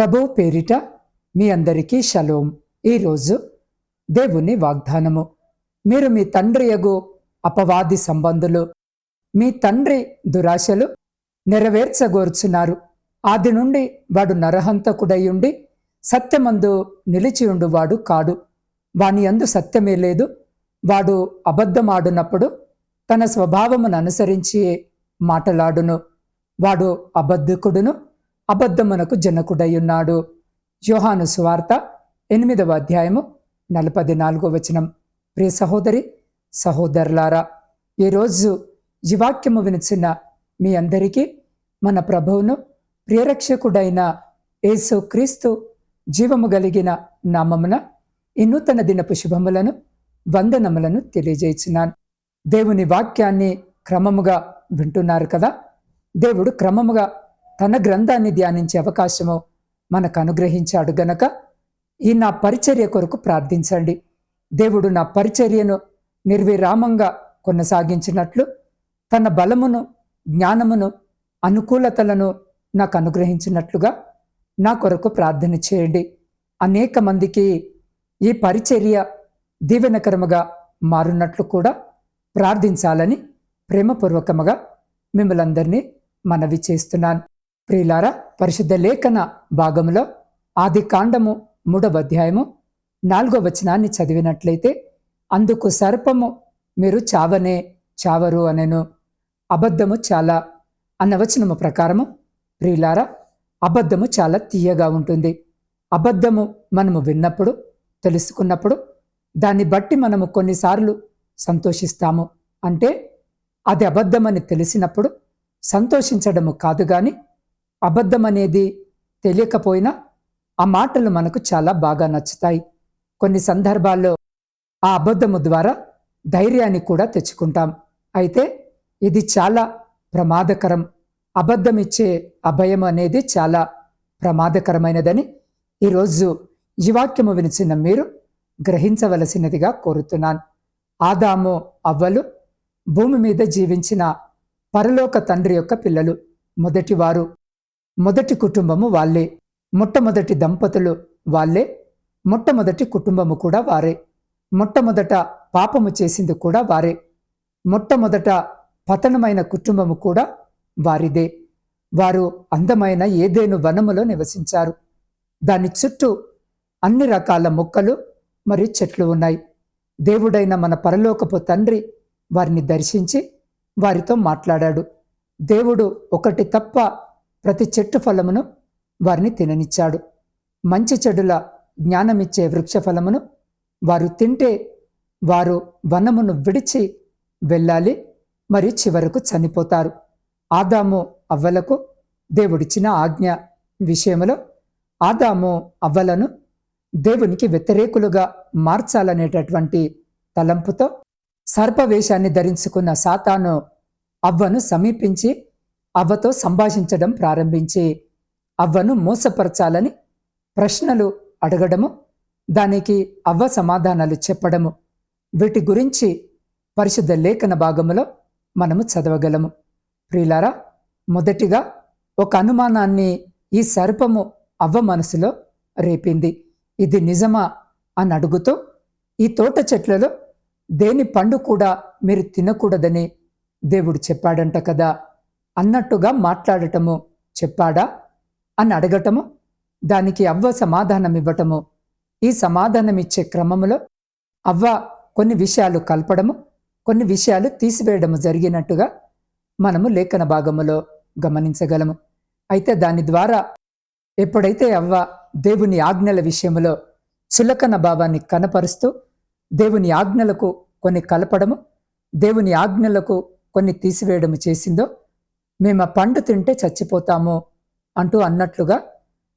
ప్రభు పేరిట మీ అందరికీ షలోం. ఈరోజు దేవుని వాగ్దానము. మీరు మీ తండ్రి యగు అపవాది సంబంధులు మీ తండ్రి దురాశలు నెరవేర్చగోర్చున్నారు. ఆది నుండి వాడు నరహంతకుడై ఉండి సత్యమందు నిలిచియుండువాడు కాడు. వాని అందు సత్యమే లేదు. వాడు అబద్ధమాడునప్పుడు తన స్వభావమును అనుసరించి మాటలాడును. వాడు అబద్ధకుడును అబద్ధమునకు జనకుడయ్యున్నాడు. యోహాను సువార్త ఎనిమిదవ అధ్యాయము నలపది నాలుగో వచనం. ప్రియ సహోదరి సహోదరులారా ఈరోజు ఈ వాక్యము వినిచిన మీ అందరికీ మన ప్రభువును ప్రియరక్షకుడైన యేసు క్రీస్తు జీవము కలిగిన నామమున ఈ నూతన దినపు శుభములను వందనములను తెలియజేస్తున్నాను దేవుని వాక్యాన్ని క్రమముగా వింటున్నారు కదా? దేవుడు క్రమముగా తన గ్రంథాన్ని ధ్యానించే అవకాశము మనకు అనుగ్రహించాడు గనక ఈ నా పరిచర్య కొరకు ప్రార్థించండి. దేవుడు నా పరిచర్యను నిర్విరామంగా కొనసాగించినట్లు తన బలమును జ్ఞానమును అనుకూలతలను నాకు అనుగ్రహించినట్లుగా నా కొరకు ప్రార్థన చేయండి. అనేక మందికి ఈ పరిచర్య దీవెనకరముగా మారున్నట్లు కూడా ప్రార్థించాలని ప్రేమపూర్వకముగా మిమ్మలందరినీ మనవి చేస్తున్నాను. ప్రియులారా పరిశుద్ధ లేఖన భాగంలో ఆది కాండము మూడవ అధ్యాయము నాలుగో వచనాన్ని చదివినట్లయితే అందుకు సర్పము మీరు చావనే చావరు అనెను. అబద్ధము చాలా అన్న వచనము ప్రకారము ప్రియులారా అబద్ధము చాలా తీయగా ఉంటుంది. అబద్ధము మనము విన్నప్పుడు తెలుసుకున్నప్పుడు దాన్ని బట్టి మనము కొన్నిసార్లు సంతోషిస్తాము. అంటే అది అబద్ధమని తెలిసినప్పుడు సంతోషించడము కాదు కానీ అబద్ధం అనేది తెలియకపోయినా ఆ మాటలు మనకు చాలా బాగా నచ్చుతాయి. కొన్ని సందర్భాల్లో ఆ అబద్ధము ద్వారా ధైర్యాన్ని కూడా తెచ్చుకుంటాం. అయితే ఇది చాలా ప్రమాదకరం. అబద్ధం ఇచ్చే అభయం అనేది చాలా ప్రమాదకరమైనదని ఈరోజు ఈ వాక్యము వినిచిన మీరు గ్రహించవలసినదిగా కోరుతున్నాను. ఆదాము అవ్వలు భూమి మీద జీవించిన పరలోక తండ్రి యొక్క పిల్లలు మొదటివారు మొదటి కుటుంబము వాళ్ళే. మొట్టమొదటి దంపతులు వాళ్ళే. మొట్టమొదటి కుటుంబము కూడా వారే. మొట్టమొదట పాపము చేసింది కూడా వారే. మొట్టమొదట పతనమైన కుటుంబము కూడా వారిదే. వారు అందమైన ఏదేను వనములో నివసించారు. దాని చుట్టూ అన్ని రకాల మొక్కలు మరియు చెట్లు ఉన్నాయి. దేవుడైన మన పరలోకపు తండ్రి వారిని దర్శించి వారితో మాట్లాడాడు. దేవుడు ఒకటి తప్ప ప్రతి చెట్టు ఫలమును వారిని తిననిచ్చాడు. మంచి చెడుల జ్ఞానమిచ్చే వృక్ష ఫలమును వారు తింటే వారు వనమును విడిచి వెళ్ళాలి మరి చివరకు చనిపోతారు. ఆదాము అవ్వలకు దేవుడిచ్చిన ఆజ్ఞ విషయంలో ఆదాము అవ్వలను దేవునికి వ్యతిరేకులుగా మార్చాలనేటటువంటి తలంపుతో సర్పవేషాన్ని ధరించుకున్న సాతాను అవ్వను సమీపించి అవ్వతో సంభాషించడం ప్రారంభించి అవ్వను మోసపరచాలని ప్రశ్నలు అడగడము దానికి అవ్వ సమాధానాలు చెప్పడము. వీటి గురించి పరిశుద్ధ లేఖన భాగములో మనము చదవగలము. ప్రియులారా మొదటిగా ఒక అనుమానాన్ని ఈ సర్పము అవ్వ మనసులో రేపింది. ఇది నిజమా అని అడుగుతూ ఈ తోట చెట్లలో దేని పండు కూడా మీరు తినకూడదని దేవుడు చెప్పాడంట కదా. అన్నట్టుగా మాట్లాడటము చెప్పాడా? అని అడగటము దానికి అవ్వ సమాధానమివ్వటము. ఈ సమాధానమిచ్చే క్రమములో క్రమంలో అవ్వ కొన్ని విషయాలు కలపడము కొన్ని విషయాలు తీసివేయడము జరిగినట్టుగా మనము లేఖన భాగములో గమనించగలము. అయితే దాని ద్వారా ఎప్పుడైతే అవ్వ దేవుని ఆజ్ఞల విషయంలో చులకన భావాన్ని కనపరుస్తూ దేవుని ఆజ్ఞలకు కొన్ని కలపడము దేవుని ఆజ్ఞలకు కొన్ని తీసివేయడము చేసిందో మేము ఆ పండు తింటే చచ్చిపోతాము అంటూ అన్నట్లుగా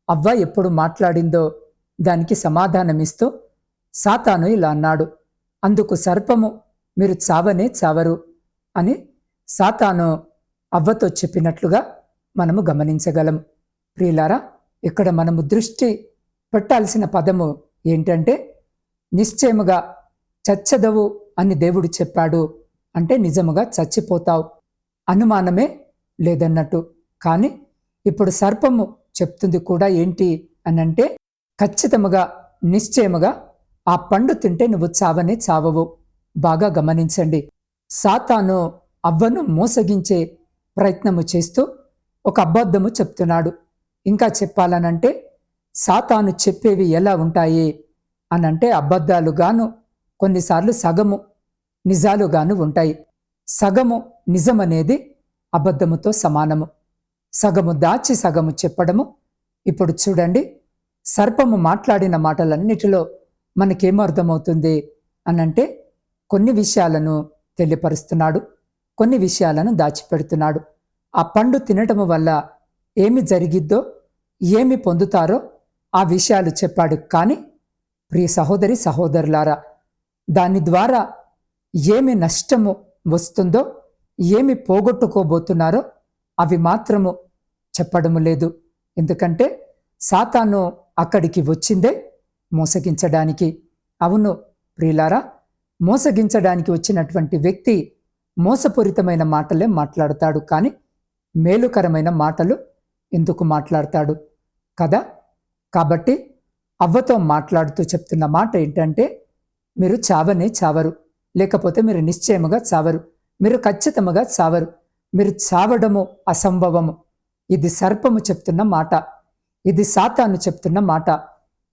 అవ్వ ఎప్పుడు మాట్లాడిందో దానికి సమాధానమిస్తూ సాతాను ఇలా అన్నాడు. అందుకు సర్పము మీరు చావనే చావరు అని సాతాను అవ్వతో చెప్పినట్లుగా మనము గమనించగలం. ప్రియులారా ఇక్కడ మనము దృష్టి పెట్టాల్సిన పదము ఏంటంటే నిశ్చయముగా చచ్చదవు అని దేవుడు చెప్పాడు. అంటే నిజముగా చచ్చిపోతావు. అనుమానమే లేదన్నట్టు. కానీ ఇప్పుడు సర్పము చెప్తుంది కూడా ఏంటి అనంటే ఖచ్చితముగా నిశ్చయముగా ఆ పండు తింటే నువ్వు చావనే చావవు. బాగా గమనించండి. సాతాను అవ్వను మోసగించే ప్రయత్నము చేస్తూ ఒక అబద్ధము చెప్తున్నాడు. ఇంకా చెప్పాలనంటే సాతాను చెప్పేవి ఎలా ఉంటాయి అనంటే అబద్ధాలుగాను కొన్నిసార్లు సగము నిజాలుగాను ఉంటాయి. సగము నిజమనేది అబద్ధముతో సమానము. సగము దాచి సగము చెప్పడము. ఇప్పుడు చూడండి సర్పము మాట్లాడిన మాటలన్నిటిలో మనకేమర్థమవుతుంది అనంటే కొన్ని విషయాలను తెలియపరుస్తున్నాడు కొన్ని విషయాలను దాచిపెడుతున్నాడు. ఆ పండు తినటము వల్ల ఏమి జరిగిద్దో ఏమి పొందుతారో ఆ విషయాలు చెప్పాడు. కానీ ప్రియ సహోదరి సహోదరులారా దాని ద్వారా ఏమి నష్టము వస్తుందో ఏమి పోగొట్టుకోబోతున్నారో అవి మాత్రము చెప్పడము లేదు. ఎందుకంటే సాతాను అక్కడికి వచ్చిందే మోసగించడానికి. అవును ప్రియులారా మోసగించడానికి వచ్చినటువంటి వ్యక్తి మోసపూరితమైన మాటలే మాట్లాడతాడు. కానీ మేలుకరమైన మాటలు ఎందుకు మాట్లాడతాడు? కదా? కాబట్టి అవ్వతో మాట్లాడుతూ చెప్తున్న మాట ఏంటంటే మీరు చావనే చావరు లేకపోతే మీరు నిశ్చయముగా చావరు. మీరు ఖచ్చితంగా చావరు. మీరు చావడము అసంభవము. ఇది సర్పము చెప్తున్న మాట. ఇది సాతాను చెప్తున్న మాట.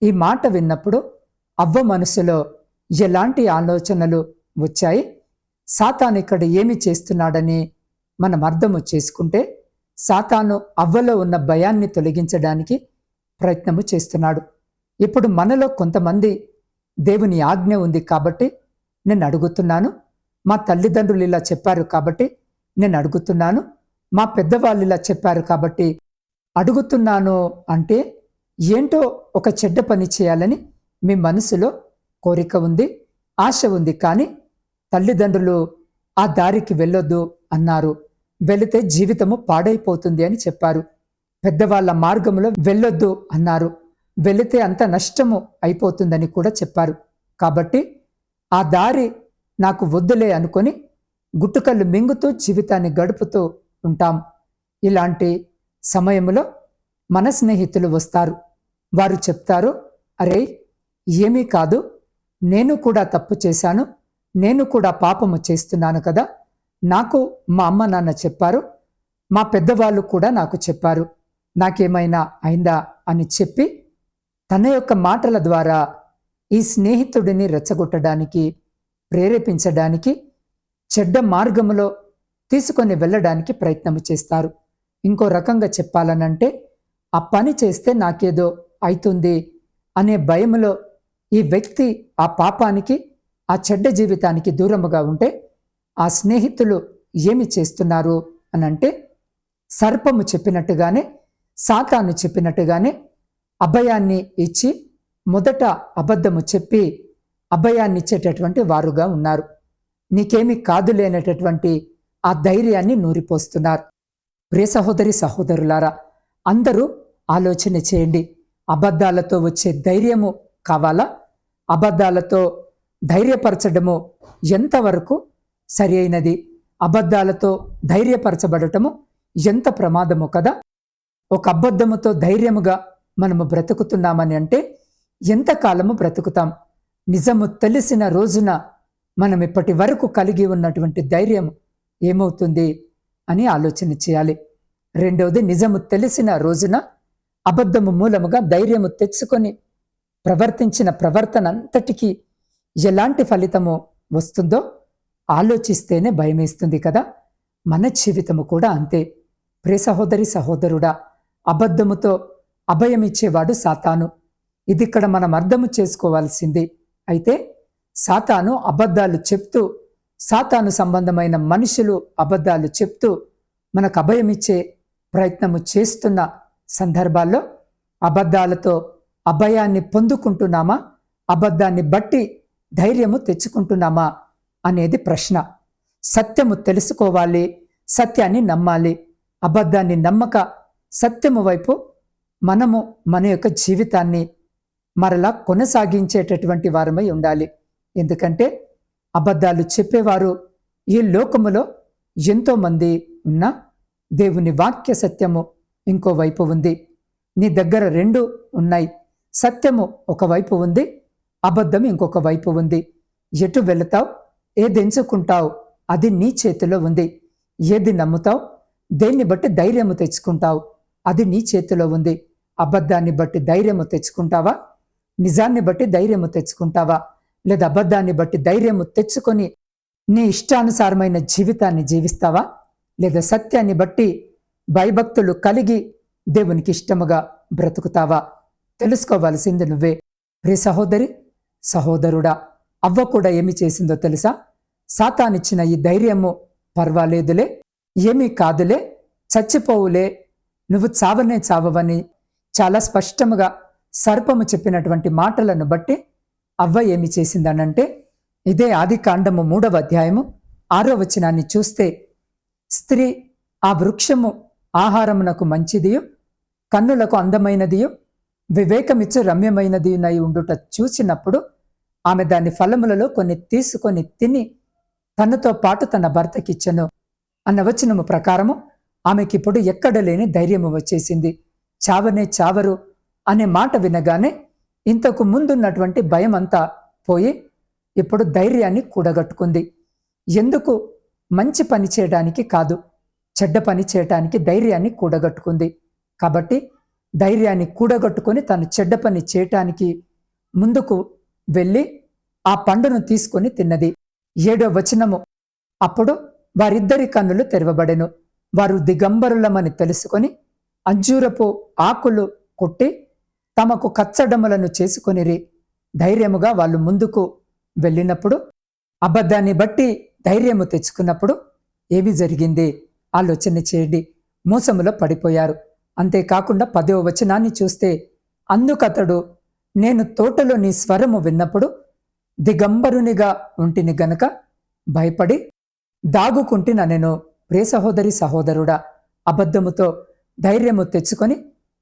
ఈ మాట విన్నప్పుడు అవ్వ మనసులో ఎలాంటి ఆలోచనలు వచ్చాయి? సాతాను ఇక్కడ ఏమి చేస్తున్నాడని మనం అర్థము చేసుకుంటే సాతాను అవ్వలో ఉన్న భయాన్ని తొలగించడానికి ప్రయత్నము చేస్తున్నాడు. ఇప్పుడు మనలో కొంతమంది దేవుని ఆజ్ఞ ఉంది కాబట్టి నేను అడుగుతున్నాను. మా తల్లిదండ్రులు ఇలా చెప్పారు కాబట్టి నేను అడుగుతున్నాను. మా పెద్దవాళ్ళు ఇలా చెప్పారు కాబట్టి అడుగుతున్నాను అంటే ఏంటో ఒక చెడ్డ పని చేయాలని మీ మనసులో కోరిక ఉంది ఆశ ఉంది కానీ తల్లిదండ్రులు ఆ దారికి వెళ్ళొద్దు అన్నారు. వెళితే జీవితము పాడైపోతుంది అని చెప్పారు. పెద్దవాళ్ళ మార్గంలో వెళ్ళొద్దు అన్నారు. వెళితే అంత నష్టము అయిపోతుందని కూడా చెప్పారు. కాబట్టి ఆ దారి నాకు వద్దులే అనుకొని గుట్టుకల్లు మింగుతూ జీవితాన్ని గడుపుతూ ఉంటాం. ఇలాంటి సమయంలో మన స్నేహితులు వస్తారు. వారు చెప్తారు అరే ఏమీ కాదు. నేను కూడా తప్పు చేశాను. నేను కూడా పాపము చేస్తున్నాను కదా. నాకు మా అమ్మ నాన్న చెప్పారు. మా పెద్దవాళ్ళు కూడా నాకు చెప్పారు. నాకేమైనా అయిందా? అని చెప్పి తన యొక్క మాటల ద్వారా ఈ స్నేహితుడిని రెచ్చగొట్టడానికి ప్రేరేపించడానికి చెడ్డ మార్గములో తీసుకొని వెళ్ళడానికి ప్రయత్నం చేస్తారు. ఇంకో రకంగా చెప్పాలనంటే ఆ పని చేస్తే నాకేదో అవుతుంది అనే భయములో ఈ వ్యక్తి ఆ పాపానికి ఆ చెడ్డ జీవితానికి దూరముగా ఉంటే ఆ స్నేహితులు ఏమి చేస్తున్నారు అని అంటే సర్పము చెప్పినట్టుగానే సాతాను చెప్పినట్టుగానే అభయాన్ని ఇచ్చి మొదట అబద్ధము చెప్పి అభయాన్నిచ్చేటటువంటి వారుగా ఉన్నారు. నీకేమి కాదు లేనటటువంటి ఆ ధైర్యాన్ని నూరిపోస్తున్నారు. ప్రియ సహోదరి సహోదరులారా అందరూ ఆలోచన చేయండి. అబద్ధాలతో వచ్చే ధైర్యము కావాలా? అబద్ధాలతో ధైర్యపరచడము ఎంతవరకు సరి అయినది? అబద్ధాలతో ధైర్యపరచబడటము ఎంత ప్రమాదము కదా? ఒక అబద్ధముతో ధైర్యముగా మనము బ్రతుకుతున్నామని అంటే ఎంతకాలము బ్రతుకుతాం? నిజము తెలిసిన రోజున మనం ఇప్పటి వరకు కలిగి ఉన్నటువంటి ధైర్యం ఏమవుతుంది అని ఆలోచన చేయాలి. రెండవది నిజము తెలిసిన రోజున అబద్ధము మూలముగా ధైర్యము తెచ్చుకొని ప్రవర్తించిన ప్రవర్తన అంతటికీ ఎలాంటి ఫలితము వస్తుందో ఆలోచిస్తేనే భయమేస్తుంది కదా. మన జీవితము కూడా అంతే. ప్రే సహోదరి సహోదరుడా అబద్ధముతో అభయమిచ్చేవాడు సాతాను. ఇది ఇక్కడ మనం అర్థము చేసుకోవాల్సింది అయితే సాతాను అబద్ధాలు చెప్తూ సాతాను సంబంధమైన మనుషులు అబద్ధాలు చెప్తూ మనకు అభయమిచ్చే ప్రయత్నము చేస్తున్న సందర్భాల్లో అబద్ధాలతో అభయాన్ని పొందుకుంటున్నామా? అబద్ధాన్ని బట్టి ధైర్యము తెచ్చుకుంటున్నామా? అనేది ప్రశ్న. సత్యము తెలుసుకోవాలి సత్యాన్ని నమ్మాలి. అబద్ధాన్ని నమ్మక సత్యము వైపు మనము మన యొక్క జీవితాన్ని మరలా కొనసాగించేటటువంటి వారమై ఉండాలి. ఎందుకంటే అబద్ధాలు చెప్పేవారు ఈ లోకములో ఎంతోమంది ఉన్నా దేవుని వాక్య సత్యము ఇంకోవైపు ఉంది. నీ దగ్గర రెండు ఉన్నాయి. సత్యము ఒకవైపు ఉంది అబద్ధం ఇంకొక వైపు ఉంది. ఎటు వెళతావు ఏది ఎంచుకుంటావు అది నీ చేతిలో ఉంది. ఏది నమ్ముతావు దేన్ని బట్టి ధైర్యము తెచ్చుకుంటావు అది నీ చేతిలో ఉంది. అబద్ధాన్ని బట్టి ధైర్యము తెచ్చుకుంటావా? నిజాన్ని బట్టి ధైర్యము తెచ్చుకుంటావా? లేదా అబద్ధాన్ని బట్టి ధైర్యము తెచ్చుకొని నీ ఇష్టానుసారమైన జీవితాన్ని జీవిస్తావా? లేదా సత్యాన్ని బట్టి భయభక్తులు కలిగి దేవునికి ఇష్టముగా బ్రతుకుతావా? తెలుసుకోవాల్సింది నువ్వే. ప్రే సహోదరి సహోదరుడా అవ్వ కూడా ఏమి చేసిందో తెలుసా? సాతానిచ్చిన ఈ ధైర్యము పర్వాలేదులే ఏమీ కాదులే చచ్చిపోవులే నువ్వు చావనే చావవని చాలా స్పష్టముగా సర్పము చెప్పినటువంటి మాటలను బట్టి అవ్వ ఏమి చేసిందనంటే ఇదే ఆది కాండము మూడవ అధ్యాయము ఆరో వచనాన్ని చూస్తే స్త్రీ ఆ వృక్షము ఆహారమునకు మంచిదియు కన్నులకు అందమైనదియు వివేకమిచ్చు రమ్యమైనదియునై ఉండుట చూసినప్పుడు ఆమె దాని ఫలములలో కొన్ని తీసుకొని తిని తనతో పాటు తన భర్తకిచ్చెను అన్న వచనము ప్రకారము ఆమెకిప్పుడు ఎక్కడ లేని ధైర్యము వచ్చేసింది. చావనే చావరు అనే మాట వినగానే ఇంతకు ముందున్నటువంటి భయం అంతా పోయి ఇప్పుడు ధైర్యాన్ని కూడగట్టుకుంది. ఎందుకు? మంచి పని చేయడానికి కాదు. చెడ్డ పని చేయటానికి ధైర్యాన్ని కూడగట్టుకుంది. కాబట్టి ధైర్యాన్ని కూడగట్టుకొని తను చెడ్డ పని చేయటానికి ముందుకు వెళ్ళి ఆ పండును తీసుకొని తిన్నది. ఏడో వచనము. అప్పుడు వారిద్దరి కన్నులు తెరవబడెను. వారు దిగంబరులమని తెలుసుకొని అంజూరపు ఆకులు కొట్టి తమకు కచ్చడములను చేసుకొనిరి. ధైర్యముగా వాళ్ళు ముందుకు వెళ్ళినప్పుడు అబద్ధాన్ని బట్టి ధైర్యము తెచ్చుకున్నప్పుడు ఏమి జరిగింది? ఆలోచన చేయండి. మోసములో పడిపోయారు. అంతేకాకుండా పదవ వచనాన్ని చూస్తే అందుకతడు నేను తోటలో నీ స్వరము విన్నప్పుడు దిగంబరునిగా ఉంటిని గనక భయపడి దాగుకుంటిన నేను ప్రే సహోదరి సహోదరుడా. అబద్ధముతో ధైర్యము తెచ్చుకొని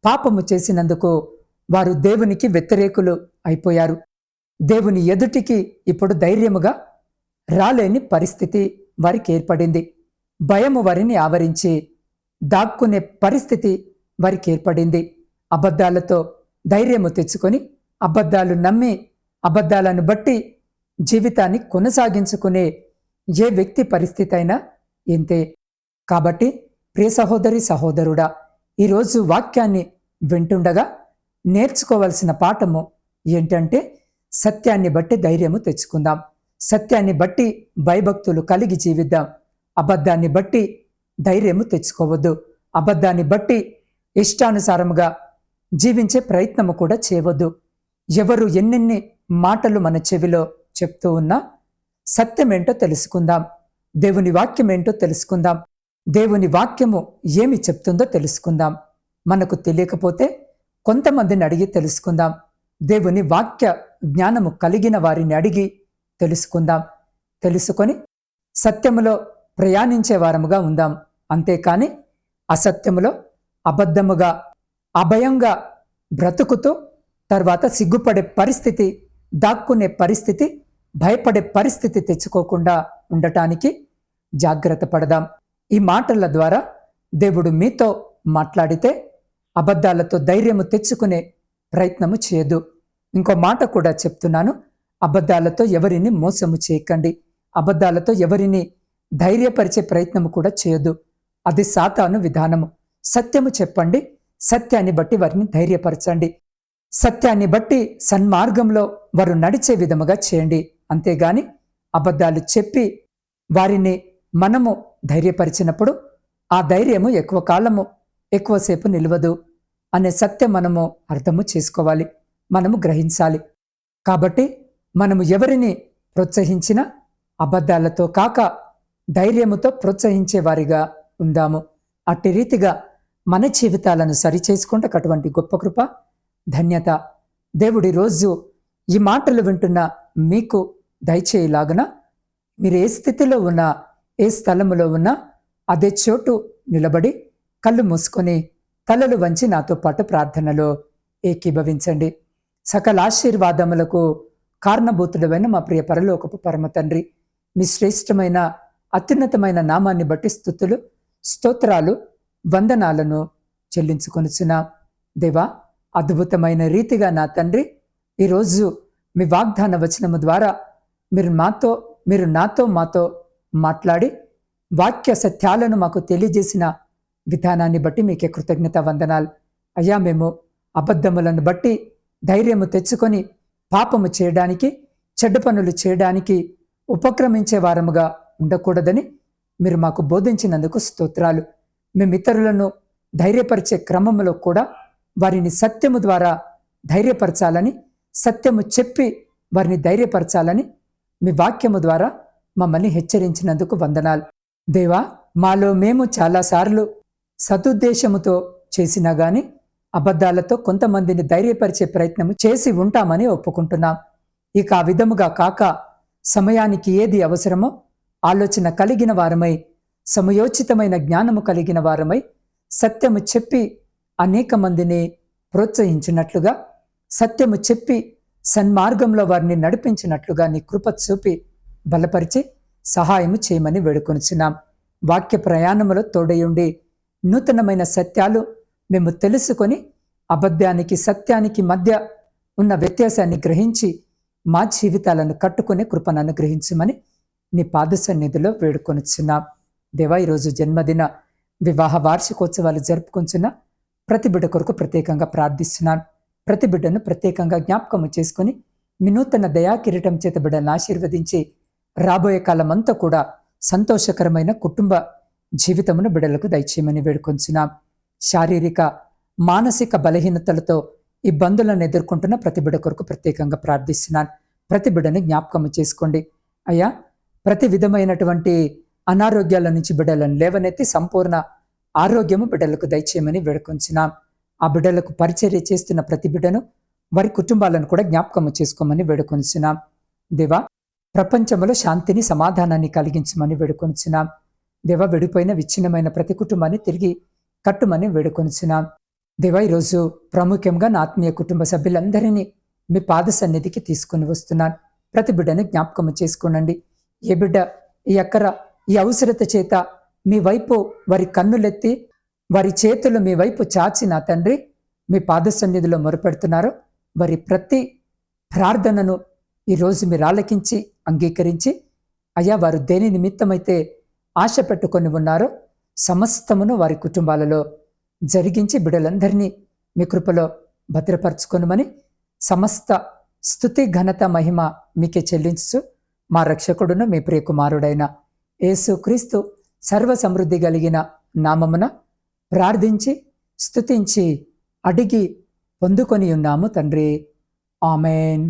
పాపము చేసినందుకు వారు దేవునికి వ్యతిరేకులు అయిపోయారు. దేవుని ఎదుటికి ఇప్పుడు ధైర్యముగా రాలేని పరిస్థితి వారికి ఏర్పడింది. భయము వారిని ఆవరించి దాక్కునే పరిస్థితి వారికి ఏర్పడింది. అబద్ధాలతో ధైర్యము తెచ్చుకొని అబద్ధాలు నమ్మి అబద్ధాలను బట్టి జీవితాన్ని కొనసాగించుకునే ఏ వ్యక్తి పరిస్థితి అయినా ఇంతే. కాబట్టి ప్రియ సహోదరి సహోదరుడా ఈరోజు వాక్యాన్ని వింటుండగా నేర్చుకోవలసిన పాఠము ఏంటంటే సత్యాన్ని బట్టి ధైర్యము తెచ్చుకుందాం. సత్యాన్ని బట్టి భయభక్తులు కలిగి జీవిద్దాం. అబద్ధాన్ని బట్టి ధైర్యము తెచ్చుకోవద్దు. అబద్ధాన్ని బట్టి ఇష్టానుసారముగా జీవించే ప్రయత్నము కూడా చేయవద్దు. ఎవరు ఎన్నెన్ని మాటలు మన చెవిలో చెప్తూ ఉన్నా సత్యమేంటో తెలుసుకుందాం. దేవుని వాక్యం ఏంటో తెలుసుకుందాం. దేవుని వాక్యము ఏమి చెప్తుందో తెలుసుకుందాం. మనకు తెలియకపోతే కొంతమందిని అడిగి తెలుసుకుందాం. దేవుని వాక్య జ్ఞానము కలిగిన వారిని అడిగి తెలుసుకుందాం. తెలుసుకొని సత్యములో ప్రయాణించే వారముగా ఉందాం. అంతేకాని అసత్యములో అబద్ధముగా అభయంగా బ్రతుకుతూ తర్వాత సిగ్గుపడే పరిస్థితి దాక్కునే పరిస్థితి భయపడే పరిస్థితి తెచ్చుకోకుండా ఉండటానికి జాగ్రత్త పడదాం. ఈ మాటల ద్వారా దేవుడు మీతో మాట్లాడితే అబద్ధాలతో ధైర్యము తెచ్చుకునే ప్రయత్నము చేయదు. ఇంకో మాట కూడా చెప్తున్నాను. అబద్ధాలతో ఎవరిని మోసము చేయకండి. అబద్ధాలతో ఎవరిని ధైర్యపరిచే ప్రయత్నము కూడా చేయదు. అది సాతాను విధానము. సత్యము చెప్పండి. సత్యాన్ని బట్టి వారిని ధైర్యపరచండి. సత్యాన్ని బట్టి సన్మార్గంలో వారు నడిచే విధముగా చేయండి. అంతేగాని అబద్ధాలు చెప్పి వారిని మనము ధైర్యపరిచినప్పుడు ఆ ధైర్యము ఎక్కువ కాలము ఎక్కువసేపు నిలవదు అనే సత్యం మనము అర్థము చేసుకోవాలి. మనము గ్రహించాలి. కాబట్టి మనము ఎవరిని ప్రోత్సహించినా అబద్ధాలతో కాక ధైర్యముతో ప్రోత్సహించేవారిగా ఉందాము. అట్టి రీతిగా మన జీవితాలను సరిచేసుకుంటే అటువంటి గొప్ప కృప ధన్యత. దేవుడి రోజు ఈ మాటలు వింటున్న మీకు దయచేయలాగున మీరు ఏ స్థితిలో ఉన్నా ఏ స్థలములో ఉన్నా అదే చోటు నిలబడి కళ్ళు మూసుకొని తలలు వంచి నాతో పాటు ప్రార్థనలో ఏకీభవించండి. సకల ఆశీర్వాదములకు కారణభూతుడమైన మా ప్రియ పరలోకపు పరమ తండ్రి మీ శ్రేష్టమైన అత్యున్నతమైన నామాన్ని బట్టి స్థుతులు స్తోత్రాలు వందనాలను చెల్లించుకొనుచున్నా. దేవా అద్భుతమైన రీతిగా నా తండ్రి ఈరోజు మీ వాగ్దాన వచనము ద్వారా మీరు మాతో మీరు నాతో మాతో మాట్లాడి వాక్య సత్యాలను మాకు తెలియజేసిన విధానాన్ని బట్టి మీకే కృతజ్ఞత వందనాలు. అయ్యా మేము అబద్ధములను బట్టి ధైర్యము తెచ్చుకొని పాపము చేయడానికి చెడ్డ పనులు చేయడానికి ఉపక్రమించే వారముగా ఉండకూడదని మీరు మాకు బోధించినందుకు స్తోత్రాలు. మేము ఇతరులను ధైర్యపరిచే క్రమంలో కూడా వారిని సత్యము ద్వారా ధైర్యపరచాలని సత్యము చెప్పి వారిని ధైర్యపరచాలని మీ వాక్యము ద్వారా మమ్మల్ని హెచ్చరించినందుకు వందనాలు. దేవా మాలో మేము చాలాసార్లు సదుద్దేశముతో చేసినా గాని అబద్ధాలతో కొంతమందిని ధైర్యపరిచే ప్రయత్నం చేసి ఉంటామని ఒప్పుకుంటున్నాం. ఇక ఆ విధముగా కాక సమయానికి ఏది అవసరమో ఆలోచన కలిగిన వారమై సమయోచితమైన జ్ఞానము కలిగిన వారమై సత్యము చెప్పి అనేక మందిని ప్రోత్సహించినట్లుగా సత్యము చెప్పి సన్మార్గంలో వారిని నడిపించినట్లుగా నీ కృప చూపి బలపరిచి సహాయము చేయమని వేడుకొనిచున్నాం. వాక్య ప్రయాణములో తోడయుండి నూతనమైన సత్యాలు మేము తెలుసుకొని అబద్ధానికి సత్యానికి మధ్య ఉన్న వ్యత్యాసాన్ని గ్రహించి మా జీవితాలను కట్టుకునే కృపను అనుగ్రహించమని నీ పాద సన్నిధిలో వేడుకొనిచున్నాం. దేవా ఈరోజు జన్మదిన వివాహ వార్షికోత్సవాలు జరుపుకుంటున్న ప్రతి బిడ్డ కొరకు ప్రత్యేకంగా ప్రార్థిస్తున్నాను. ప్రతి బిడ్డను ప్రత్యేకంగా జ్ఞాపకము చేసుకుని మీ నూతన దయా కిరీటం చేత బిడ్డను ఆశీర్వదించి రాబోయే కాలం అంతా కూడా సంతోషకరమైన కుటుంబ జీవితమును బిడలకు దయచేయమని వేడుకొంచున్నాం. శారీరక మానసిక బలహీనతలతో ఇబ్బందులను ఎదుర్కొంటున్న ప్రతి బిడ కొరకు ప్రత్యేకంగా ప్రార్థిస్తున్నాను. ప్రతి బిడని జ్ఞాపకము చేసుకోండి. అయ్యా ప్రతి విధమైనటువంటి అనారోగ్యాల నుంచి బిడ్డలను లేవనెత్తి సంపూర్ణ ఆరోగ్యము బిడ్డలకు దయచేయమని వేడుకొంచున్నాం. ఆ బిడ్డలకు పరిచర్య చేస్తున్న ప్రతి బిడ్డను వారి కుటుంబాలను కూడా జ్ఞాపకము చేసుకోమని వేడుకొంచున్నాం. దేవా ప్రపంచంలో శాంతిని సమాధానాన్ని కలిగించమని వేడుకొంచున్నాం. దేవ విడిపోయిన విచ్ఛిన్నమైన ప్రతి కుటుంబాన్ని తిరిగి కట్టుమని వేడుకొనిచున్నాం. దేవ ఈరోజు ప్రాముఖ్యంగా నా ఆత్మీయ కుటుంబ సభ్యులందరినీ మీ పాద సన్నిధికి తీసుకుని వస్తున్నాను. ప్రతి బిడ్డని జ్ఞాపకం చేసుకోనండి. ఏ బిడ్డ ఈ అక్కర ఈ అవసరత చేత మీ వైపు వారి కన్నులెత్తి వారి చేతులు మీ వైపు చాచి నా తండ్రి మీ పాద సన్నిధిలో మొరపెడుతున్నారో వారి ప్రతి ప్రార్థనను ఈరోజు మీరు ఆలకించి అంగీకరించి అయ్యా వారు దేని నిమిత్తమైతే ఆశ పెట్టుకొని ఉన్నారో. సమస్తమును వారి కుటుంబాలలో జరిగించి బిడలందరినీ మీ కృపలో భద్రపరచుకొనుమని సమస్త స్థుతి ఘనత మహిమ మీకే చెల్లించు మా రక్షకుడును మీ ప్రియకుమారుడైన యేసు క్రీస్తు సర్వ సమృద్ధి కలిగిన నామమున ప్రార్థించి స్థుతించి అడిగి పొందుకొని ఉన్నాము తండ్రి. ఆమెన్.